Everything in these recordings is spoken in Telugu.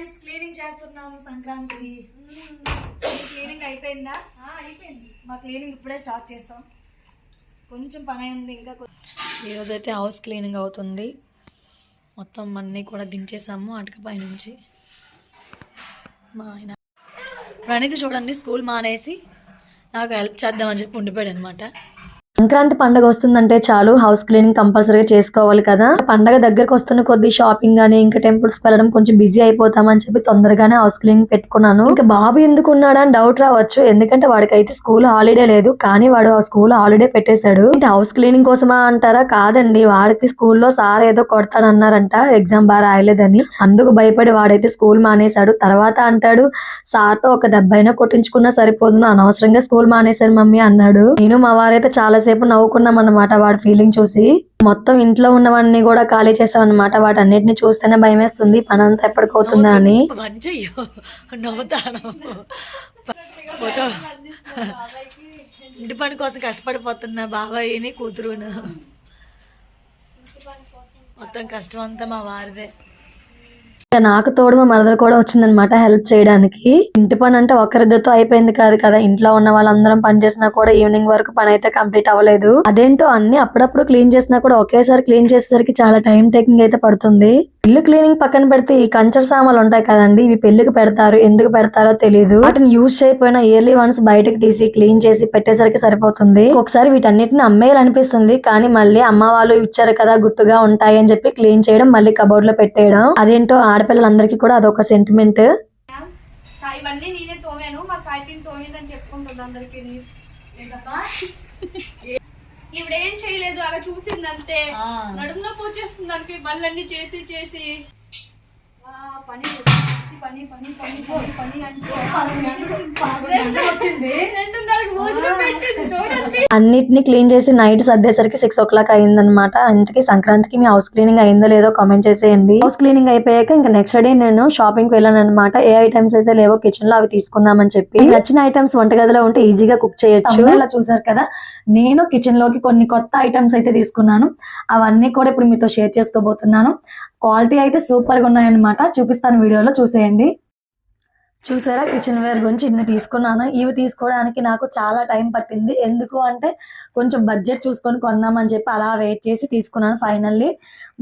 ఫ్రెండ్స్ క్లీనింగ్ చేస్తున్నాం సంక్రాంతి క్లీనింగ్ అయిపోయిందా? అయిపోయింది. మా క్లీనింగ్ ఇప్పుడే స్టార్ట్ చేస్తాం. కొంచెం పని అయింది ఇంకా ఈరోజు అయితే హౌస్ క్లీనింగ్ అవుతుంది. మొత్తం అన్నీ కూడా దించేసాము అటుక పైనుంచి మా ఆయన ప్రణీతి చూడండి స్కూల్ మానేసి నాకు హెల్ప్ చేద్దామని చెప్పి ఉండిపోయాడు అనమాట. సంక్రాంతి పండుగ వస్తుందంటే చాలు హౌస్ క్లీనింగ్ కంపల్సరీగా చేసుకోవాలి కదా. పండగ దగ్గరకు వస్తున్న కొద్ది షాపింగ్ గానీ ఇంకా టెంపుల్స్ వెళ్ళడం కొంచెం బిజీ అయిపోతామని చెప్పి తొందరగానే హౌస్ క్లీనింగ్ పెట్టుకున్నాను. ఇంకా బాబు ఎందుకు ఉన్నాడా అని డౌట్ రావచ్చు. ఎందుకంటే వాడికి అయితే స్కూల్ హాలిడే లేదు. కానీ వాడు ఆ స్కూల్ హాలిడే పెట్టేశాడు. అంటే హౌస్ క్లీనింగ్ కోసమా అంటారా? కాదండి. వాడికి స్కూల్లో సార్ ఏదో కొడతాడన్నారంట ఎగ్జామ్ బాగా రాయలేదని. అందుకు భయపడి వాడైతే స్కూల్ మానేశాడు. తర్వాత అంటాడు సార్తో ఒక దెబ్బ అయినా కొట్టించుకున్నా సరిపోదును. అనవసరంగా స్కూల్ మానేశాను మమ్మీ అన్నాడు. నేను మా వారైతే చాలాసేపు నవ్వుకున్నాం అన్నమాట వాడి ఫీలింగ్ చూసి. మొత్తం ఇంట్లో ఉన్నవన్నీ కూడా ఖాళీ చేసాం అనమాట వాటన్నిటిని చూస్తేనే భయం వేస్తుంది పని అంతా ఎప్పటికవుతుందా అని. ఇంటి పని కోసం కష్టపడిపోతున్నా బాబాయ్ని కూతురును. మొత్తం కష్టం అంతా మా వారిదే. నాకు తోడు మా మరదలు కూడా వచ్చిందనమాట హెల్ప్ చేయడానికి. ఇంటి పని అంటే ఒకరిద్దరితో అయిపోయింది కాదు కదా. ఇంట్లో ఉన్న వాళ్ళందరం పని చేసినా కూడా ఈవినింగ్ వరకు పని అయితే కంప్లీట్ అవ్వలేదు. అదేంటో అన్ని అప్పుడప్పుడు క్లీన్ చేసినా కూడా ఒకేసారి క్లీన్ చేసేసరికి చాలా టైం టేకింగ్ అయితే పడుతుంది. ఇల్లు క్లీనింగ్ పక్కన పెడితే ఈ కంచర్ సామాన్లు ఉంటాయి కదండి. ఇవి పెళ్ళికి పెడతారు ఎందుకు పెడతారో తెలియదు వాటిని యూజ్ చేయకపోయినా ఇయర్లీ వన్స్ బయటకు తీసి క్లీన్ చేసి పెట్టేసరికి సరిపోతుంది. ఒకసారి వీటన్నిటిని అమ్మేయాలనిపిస్తుంది. కానీ మళ్ళీ అమ్మ వాళ్ళు ఇచ్చారు కదా గుర్తుగా ఉంటాయి అని చెప్పి క్లీన్ చేయడం మళ్ళీ కబోర్డ్లో పెట్టేయడం. అదేంటో ఆడపిల్లలందరికీ కూడా అదొక సెంటిమెంట్ ఇవన్నీ నేనే తోమాను. మా తోమిందని చెప్పుకుంటుంది అందరికి. ఇవిడేం చేయలేదు అలా చూసింది అంతే నడుము నొప్పి వచ్చేస్తుంది దానికి బళ్ళన్నీ చేసి చేసి. ఆ, పని పిచ్చి పని పని పని పని పని అంటే వచ్చింది. అన్నిటిని క్లీన్ చేసి నైట్ సర్దేసరికి సిక్స్ ఓ క్లాక్ అయిందనమాట ఇంతకీ సంక్రాంతికి మీ హౌస్ క్లీనింగ్ అయిందో లేదో కామెంట్ చేసేయండి. హౌస్ క్లీనింగ్ అయిపోయాక ఇంకా నెక్స్ట్ డే నేను షాపింగ్ వెళ్ళాను అనమాట ఏ ఐటమ్స్ అయితే లేవో కిచెన్లో అవి తీసుకుందామని చెప్పి. నచ్చిన ఐటమ్స్ వంటగదిలో ఉంటే ఈజీగా కుక్ చేయొచ్చు. అలా చూసారు కదా నేను కిచెన్లోకి కొన్ని కొత్త ఐటమ్స్ అయితే తీసుకున్నాను. అవన్నీ కూడా ఇప్పుడు మీతో షేర్ చేసుకోబోతున్నాను. క్వాలిటీ అయితే సూపర్గా ఉన్నాయన్నమాట. చూపిస్తాను వీడియోలో చూసేయండి. చూసారా కిచెన్ వేర్ గురించి? ఇన్ని తీసుకున్నాను. ఇవి తీసుకోవడానికి నాకు చాలా టైం పట్టింది. ఎందుకు అంటే కొంచెం బడ్జెట్ చూసుకొని కొందామని చెప్పి అలా వెయిట్ చేసి తీసుకున్నాను ఫైనల్లీ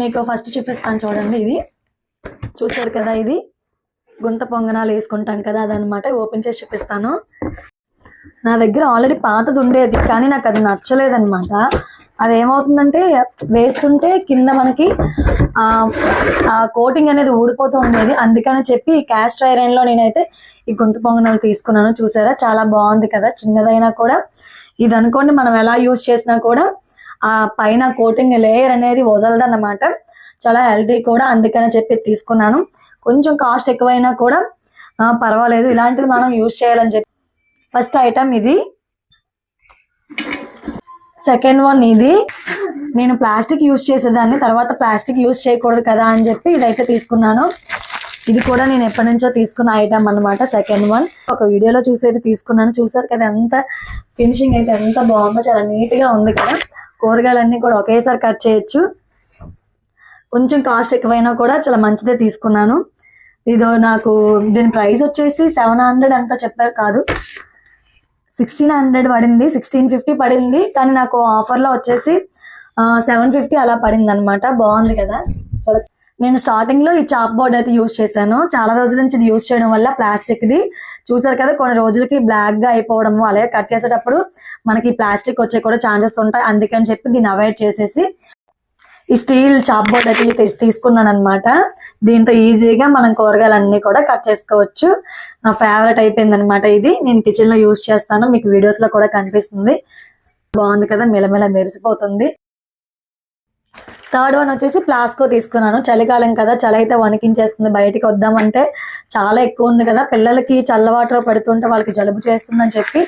మీకు ఫస్ట్ చూపిస్తాను చూడండి ఇది. చూసారు కదా ఇది? గుంత పొంగనాలు వేసుకుంటాం కదా అదనమాట ఓపెన్ చేసి చూపిస్తాను. నా దగ్గర ఆల్రెడీ పాతది ఉండేది కానీ నాకు అది నచ్చలేదనమాట అది ఏమవుతుందంటే వేస్తుంటే కింద మనకి ఆ కోటింగ్ అనేది ఊడిపోతూ ఉండేది. అందుకని చెప్పి క్యాస్ట్ ఐరన్లో నేనైతే ఈ గుంత పొంగనాలు తీసుకున్నాను. చూసారా? చాలా బాగుంది కదా? చిన్నదైనా కూడా. ఇది అనుకోండి మనం ఎలా యూజ్ చేసినా కూడా ఆ పైన కోటింగ్ లేయర్ అనేది వదలదన్నమాట. చాలా హెల్తీ కూడా. అందుకని చెప్పి తీసుకున్నాను. కొంచెం కాస్ట్ ఎక్కువైనా కూడా పర్వాలేదు. ఇలాంటిది మనం యూజ్ చేయాలని చెప్పి. ఫస్ట్ ఐటమ్ ఇది. సెకండ్ వన్ ఇది. నేను ప్లాస్టిక్ యూజ్ చేసేదాన్ని తర్వాత ప్లాస్టిక్ యూజ్ చేయకూడదు కదా అని చెప్పి ఇదైతే తీసుకున్నాను. ఇది కూడా నేను ఎప్పటి నుంచో తీసుకున్న ఐటమ్ అన్నమాట సెకండ్ వన్ ఒక వీడియోలో చూసేది తీసుకున్నాను. చూసారు కదా ఎంత ఫినిషింగ్ అయితే ఎంత బాగుందో చాలా నీట్గా ఉంది కదా. కూరగాయలన్నీ కూడా ఒకేసారి కట్ చేయొచ్చు. కొంచెం కాస్ట్ ఎక్కువైనా కూడా చాలా మంచిదే తీసుకున్నాను. ఇదో నాకు దీని ప్రైస్ వచ్చేసి సెవెన్ హండ్రెడ్ అంతా చెప్పారు కాదు. సిక్స్టీన్ హండ్రెడ్ పడింది సిక్స్టీన్ ఫిఫ్టీ పడింది కానీ నాకు ఆఫర్లో వచ్చేసి సెవెన్ ఫిఫ్టీ అలా పడింది అనమాట బాగుంది కదా? నేను స్టార్టింగ్లో ఈ చాప్ బోర్డ్ అయితే యూజ్ చేశాను. చాలా రోజుల నుంచి ఇది యూజ్ చేయడం వల్ల ప్లాస్టిక్ ది చూసారు కదా కొన్ని రోజులకి బ్లాక్గా అయిపోవడము అలాగే కట్ చేసేటప్పుడు మనకి ప్లాస్టిక్ వచ్చే కూడా ఛాన్సెస్ ఉంటాయి. అందుకని చెప్పి దీన్ని అవాయిడ్ చేసేసి ఈ స్టీల్ చాప్ బోర్డ్ అయితే తీసుకున్నాను అనమాట దీంతో ఈజీగా మనం కూరగాయలన్నీ కూడా కట్ చేసుకోవచ్చు. నా ఫేవరెట్ అయిపోయింది అనమాట ఇది. నేను కిచెన్లో యూజ్ చేస్తాను. మీకు వీడియోస్లో కూడా కనిపిస్తుంది. బాగుంది కదా? మెలమెల మెరిసిపోతుంది. థర్డ్ వన్ వచ్చేసి ప్లాస్కో తీసుకున్నాను. చలికాలం కదా? చలి అయితే వణికించేస్తుంది. బయటికి వద్దామంటే చాలా ఎక్కువ ఉంది కదా? పిల్లలకి చల్ల వాటర్ పెడుతుంటే వాళ్ళకి జలుబు చేస్తుందని చెప్పి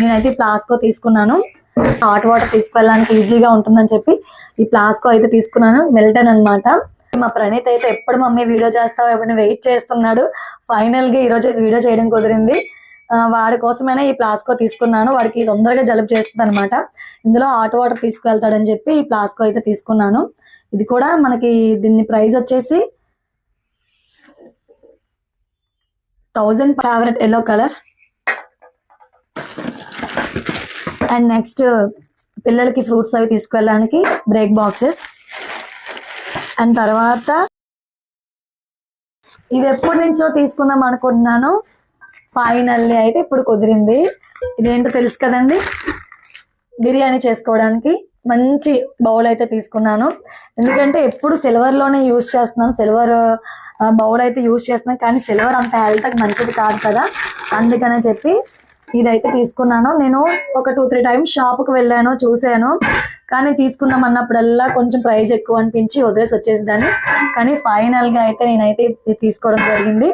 నేనైతే ప్లాస్కో తీసుకున్నాను. హాట్ వాటర్ తీసుకెళ్ళడానికి ఈజీగా ఉంటుందని చెప్పి ఈ ప్లాస్కో అయితే తీసుకున్నాను మెల్టన్ అన్నమాట. మా ప్రణీత్ అయితే ఎప్పుడు మమ్మీ వీడియో చేస్తావు ఎప్పుడు వెయిట్ చేస్తున్నాడు? ఫైనల్గా ఈ రోజు వీడియో చేయడం కుదిరింది. వాడి కోసమైనా ఈ ప్లాస్కో తీసుకున్నాను. వాడికి తొందరగా జలుబు చేస్తుంది అనమాట ఇందులో హాట్ వాటర్ తీసుకువెళ్తాడని చెప్పి ఈ ప్లాస్కో అయితే తీసుకున్నాను. ఇది కూడా మనకి దీన్ని ప్రైస్ వచ్చేసి thousand favourite yellow colour and next పిల్లలకి ఫ్రూట్స్ అవి తీసుకువెళ్ళడానికి బ్రేక్ బాక్సెస్. అండ్ తర్వాత ఇది ఎప్పటి నుంచో తీసుకుందాం అనుకుంటున్నాను. ఫైనల్లీ అయితే ఇప్పుడు కుదిరింది. ఇదేంటో తెలుసు కదండి? బిర్యానీ చేసుకోవడానికి మంచి బౌల్ అయితే తీసుకున్నాను. ఎందుకంటే ఎప్పుడు సిల్వర్లోనే యూజ్ చేస్తున్నాను సిల్వర్ బౌల్ అయితే యూజ్ చేస్తున్నాను కానీ సిల్వర్ అంత హెల్త్ మంచిది కాదు కదా. అందుకనే చెప్పి ఇదైతే తీసుకున్నాను. నేను ఒక టూ త్రీ టైమ్స్ షాప్కి వెళ్ళాను చూశాను. కానీ తీసుకుందాం అన్నప్పుడల్లా కొంచెం ప్రైస్ ఎక్కువ అనిపించి వదిలేసి వచ్చేసేదాన్ని. కానీ ఫైనల్గా అయితే నేనైతే ఇది తీసుకోవడం జరిగింది.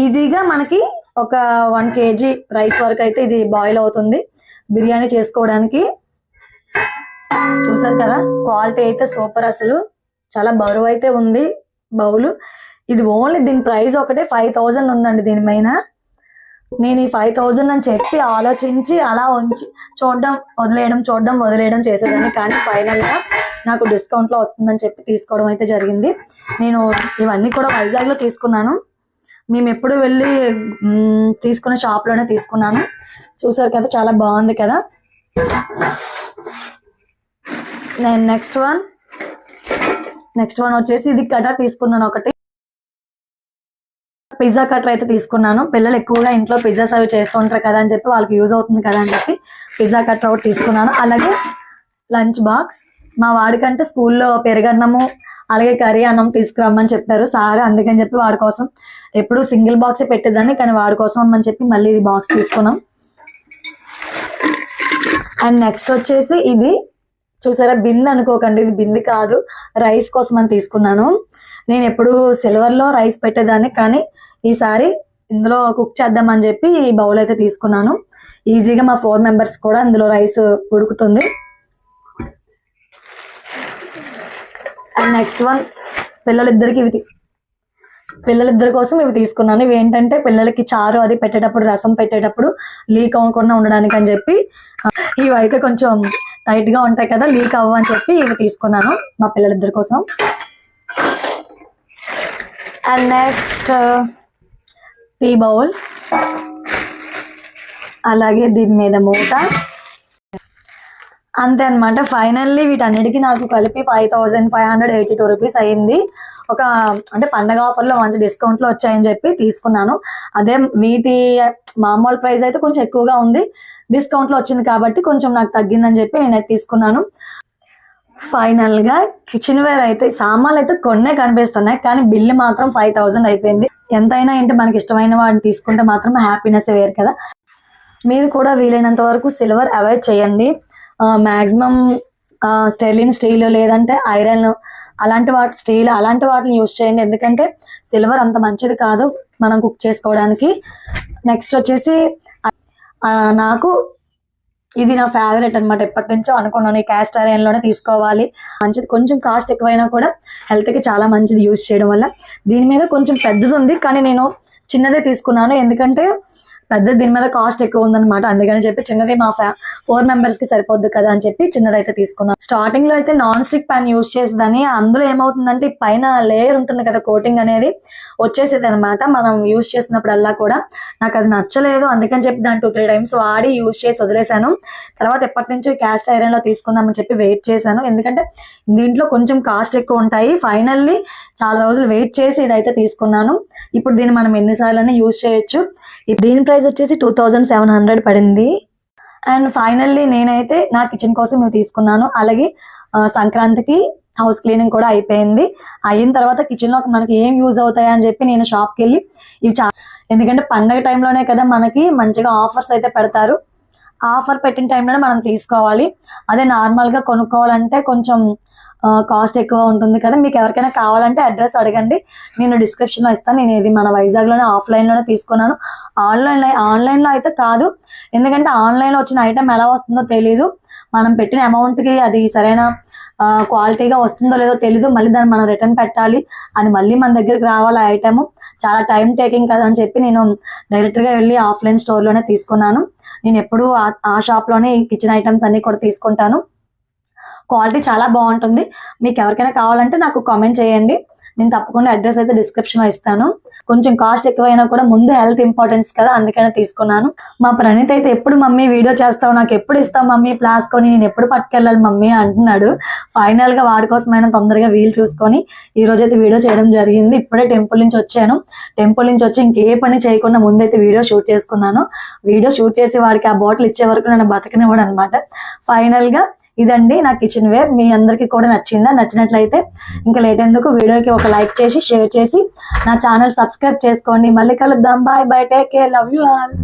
ఈజీగా మనకి ఒక వన్ కేజీ రైస్ వరకు అయితే ఇది బాయిల్ అవుతుంది బిర్యానీ చేసుకోవడానికి. చూసారు కదా క్వాలిటీ అయితే సూపర్ అసలు. చాలా బరువు అయితే ఉంది బౌల్. ఇది ఓన్లీ దీని ప్రైస్ ఒకటే ఫైవ్ థౌజండ్ ఉందండి దీని పైన నేను ఈ ఫైవ్ థౌజండ్ అని చెప్పి ఆలోచించి అలా ఉంచి చూడడం వదిలేయడం చూడడం వదిలేయడం చేసేదాన్ని. కానీ ఫైనల్గా నాకు డిస్కౌంట్లో వస్తుందని చెప్పి తీసుకోవడం అయితే జరిగింది. నేను ఇవన్నీ కూడా వైజాగ్లో తీసుకున్నాను. మేము ఎప్పుడు వెళ్ళి తీసుకున్న షాప్లోనే తీసుకున్నాను. చూసారు కదా చాలా బాగుంది కదా. నేను నెక్స్ట్ వన్ నెక్స్ట్ వన్ వచ్చేసి ఇది కటర్ తీసుకున్నాను ఒకటి. పిజ్జా కటర్ అయితే తీసుకున్నాను. పిల్లలు ఎక్కువగా ఇంట్లో పిజ్జాస్ అవి చేస్తూ ఉంటారు కదా అని చెప్పి వాళ్ళకి యూజ్ అవుతుంది కదా అని చెప్పి పిజ్జా కటర్ ఒకటి తీసుకున్నాను. అలాగే లంచ్ బాక్స్. మా వాడికంటే స్కూల్లో పెరుగన్నము అలాగే కర్రీ అన్నం తీసుకురమ్మని చెప్పారు సార్. అందుకని చెప్పి వాడి కోసం ఎప్పుడు సింగిల్ బాక్సే పెట్టేదాన్ని కానీ వాడి కోసం అమ్మని చెప్పి మళ్ళీ ఇది బాక్స్ తీసుకున్నాం. అండ్ నెక్స్ట్ వచ్చేసి ఇది చూసారా? బింద్ అనుకోకండి ఇది బింది కాదు. రైస్ కోసం అని తీసుకున్నాను. నేను ఎప్పుడు సిల్వర్లో రైస్ పెట్టేదాన్ని కానీ ఈసారి ఇందులో కుక్ చేద్దామని చెప్పి ఈ బౌల్ అయితే తీసుకున్నాను. ఈజీగా మా ఫోర్ మెంబర్స్ కూడా ఇందులో రైస్ ఉడుకుతుంది. అండ్ నెక్స్ట్ వన్ పిల్లలిద్దరికి ఇవి పిల్లలిద్దరి కోసం ఇవి తీసుకున్నాను. ఇవి ఏంటంటే పిల్లలకి చారు అది పెట్టేటప్పుడు రసం పెట్టేటప్పుడు లీక్ అవ్వకుండా ఉండడానికి అని చెప్పి ఆ, ఇవి అయితే కొంచెం టైట్గా ఉంటాయి కదా లీక్ అవ్వ అని చెప్పి ఇవి తీసుకున్నాను మా పిల్లలిద్దరి కోసం. And next tea bowl. అలాగే దీని మీద మూట అంతే అనమాట ఫైనల్లీ వీటన్నిటికీ నాకు కలిపి five thousand five hundred eighty two rupees అయింది. ఒక అంటే పండగ ఆఫర్లో మంచి డిస్కౌంట్లో వచ్చాయని చెప్పి తీసుకున్నాను. అదే వీటి మామూలు ప్రైస్ అయితే కొంచెం ఎక్కువగా ఉంది. డిస్కౌంట్లో వచ్చింది కాబట్టి కొంచెం నాకు తగ్గిందని చెప్పి నేనైతే తీసుకున్నాను. ఫైనల్గా కిచెన్ వేర్ అయితే సామాన్లు అయితే కొన్నే కనిపిస్తున్నాయి కానీ బిల్లు మాత్రం ఫైవ్ థౌసండ్ అయిపోయింది. ఎంతైనా ఏంటి మనకి ఇష్టమైన వాటిని తీసుకుంటే మాత్రం హ్యాపీనెస్ వేరు కదా. మీరు కూడా వీలైనంత వరకు సిల్వర్ అవాయిడ్ చేయండి. మాక్సిమం స్టెర్లిన్ స్టీల్ లేదంటే ఐరన్ అలాంటి వాటి స్టీల్ అలాంటి వాటిని యూజ్ చేయండి. ఎందుకంటే సిల్వర్ అంత మంచిది కాదు మనం కుక్ చేసుకోవడానికి. నెక్స్ట్ వచ్చేసి నాకు ఇది నా ఫేవరెట్ అన్నమాట. ఎప్పటి నుంచో అనుకున్నాను ఈ క్యాస్ట్ ఐరన్లోనే తీసుకోవాలి. మంచిది కొంచెం కాస్ట్ ఎక్కువైనా కూడా హెల్త్కి చాలా మంచిది యూజ్ చేయడం వల్ల. దీని మీద కొంచెం పెద్దది ఉంది కానీ నేను చిన్నదే తీసుకున్నాను. ఎందుకంటే పెద్ద దీని మీద కాస్ట్ ఎక్కువ ఉందన్నమాట. అందుకని చెప్పి చిన్నది మా ఫోర్ మెంబర్స్కి సరిపోద్ది కదా అని చెప్పి చిన్నదైతే తీసుకున్నాను స్టార్టింగ్లో అయితే నాన్ స్టిక్ ప్యాన్ యూజ్ చేసేదని అందులో ఏమవుతుందంటే పైన లేయర్ ఉంటుంది కదా కోటింగ్ అనేది వచ్చేసేది అనమాట మనం యూజ్ చేసినప్పుడల్లా కూడా. నాకు అది నచ్చలేదు అందుకని చెప్పి దాని టూ త్రీ టైమ్స్ వాడి యూజ్ చేసి వదిలేశాను. తర్వాత ఎప్పటి నుంచి క్యాస్ట్ ఐరన్లో తీసుకుందామని చెప్పి వెయిట్ చేశాను. ఎందుకంటే దీంట్లో కొంచెం కాస్ట్ ఎక్కువ ఉంటాయి. ఫైనల్లీ చాలా రోజులు వెయిట్ చేసి ఇదైతే తీసుకున్నాను. ఇప్పుడు దీన్ని మనం ఎన్నిసార్లు యూజ్ చేయొచ్చు. దీని ప్రైస్ వచ్చేసి టూ థౌజండ్ సెవెన్ హండ్రెడ్ పడింది. అండ్ ఫైనల్లీ నేనైతే నా కిచెన్ కోసం ఇవి తీసుకున్నాను. అలాగే సంక్రాంతికి హౌస్ క్లీనింగ్ కూడా అయిపోయింది. అయిన తర్వాత కిచెన్లో మనకి ఏం యూజ్ అవుతాయి అని చెప్పి నేను షాప్కి వెళ్ళి ఇవి చా ఎందుకంటే పండగ టైంలోనే కదా మనకి మంచిగా ఆఫర్స్ అయితే పెడతారు. ఆఫర్ పెట్టిన టైంలోనే మనం తీసుకోవాలి. అదే నార్మల్గా కొనుక్కోవాలంటే కొంచెం కాస్ట్ ఎక్కువ ఉంటుంది కదా మీకు ఎవరికైనా కావాలంటే అడ్రస్ అడగండి. నేను డిస్క్రిప్షన్లో ఇస్తాను. నేను ఇది మన వైజాగ్లోనే ఆఫ్లైన్లోనే తీసుకున్నాను. ఆన్లైన్ ఆన్లైన్లో అయితే కాదు. ఎందుకంటే ఆన్లైన్లో వచ్చిన ఐటమ్ ఎలా వస్తుందో తెలియదు మనం పెట్టిన అమౌంట్కి అది సరైన క్వాలిటీగా వస్తుందో లేదో తెలీదు. మళ్ళీ దాన్ని మనం రిటర్న్ పెట్టాలి. అది మళ్ళీ మన దగ్గరికి రావాలి ఆ ఐటమ్ చాలా టైం టేకింగ్ కదా అని చెప్పి నేను డైరెక్ట్గా వెళ్ళి ఆఫ్లైన్ స్టోర్లోనే తీసుకున్నాను. నేను ఎప్పుడు ఆ షాప్లోనే కిచెన్ ఐటమ్స్ అన్ని కూడా తీసుకుంటాను. క్వాలిటీ చాలా బాగుంటుంది. మీకు ఎవరికైనా కావాలంటే నాకు కామెంట్ చేయండి. నేను తప్పకుండా అడ్రస్ అయితే డిస్క్రిప్షన్ ఇస్తాను. కొంచెం కాస్ట్ ఎక్కువైనా కూడా ముందు హెల్త్ ఇంపార్టెన్స్ కదా అందుకనే తీసుకున్నాను. మా ప్రణీత్ అయితే ఎప్పుడు మమ్మీ వీడియో చేస్తావు నాకు ఎప్పుడు ఇస్తావు మమ్మీ ప్లాస్కొని నేను ఎప్పుడు పట్టుకెళ్ళాలి మమ్మీ అంటున్నాడు. ఫైనల్గా వాడి కోసమైనా తొందరగా వీలు చూసుకొని ఈ రోజు అయితే వీడియో చేయడం జరిగింది. ఇప్పుడే టెంపుల్ నుంచి వచ్చాను. టెంపుల్ నుంచి వచ్చి ఇంకే పని చేయకుండా ముందైతే వీడియో షూట్ చేసుకున్నాను. వీడియో షూట్ చేసి వాడికి ఆ బాటిల్ ఇచ్చే వరకు నన్ను బతకనివ్వడు అనమాట ఫైనల్గా ఇదండి నాకు కిచెన్ వేర్. మీ అందరికీ కూడా నచ్చిందా? నచ్చినట్లయితే ఇంకా లేట్ ఎందుకు వీడియోకి ఒక లైక్ చేసి షేర్ చేసి నా ఛానల్ సబ్స్క్రైబ్ చేసుకోండి. మళ్ళీ కలుద్దాం. Bye bye take care. Love you all.